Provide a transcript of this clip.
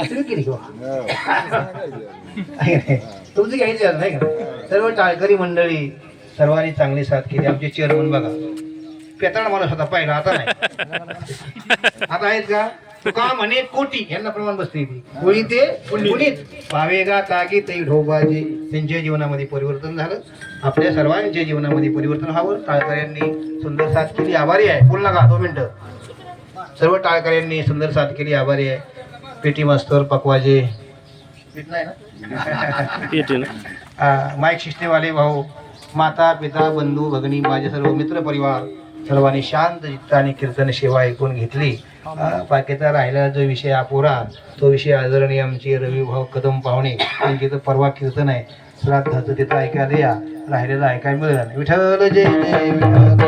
असं केली तुमची काही गरज नाही का? सर्व टाळकरी मंडळी सर्वांनी चांगली साथ केली. आमचे चेअरमन बघा. पेताळ माणूस होता पहिला आता नाही. आता आहेत का? तुका म्हणे कोटी. यांना प्रमाण बसते ती? कोळी ते पुनीत भावेगा तागे ते ढोबाजे. त्यांच्या जीवनामध्ये परिवर्तन झालं. आपल्या सर्वांच्या जीवनामध्ये परिवर्तन व्हावं. टाळकऱ्यांनी सुंदर साथ केली. आभारी आहे. बोल नका दोन मिनिटं. सर्व टाळकऱ्यांनी सुंदर साथ केली. आभारी आहे. पेटी मास्तर पकवाजे. ना? माईक शिष्टेवाले भाऊ माता पिता बंधू भगिनी माझे सर्व मित्र परिवार सर्वांनी शांत चित्ताने कीर्तन सेवा ऐकून घेतली. बाकीचा राहिलेला जो विषय अपुरा तो विषय आदरणीय आमचे रविभाऊ कदम पाहुणे त्यांची तर परवा कीर्तन आहे. श्राद्धाचं तिथं ऐकायला या राहिलेलं ऐकायला मिळेल. विठ्ठल जय जय विठ्ठल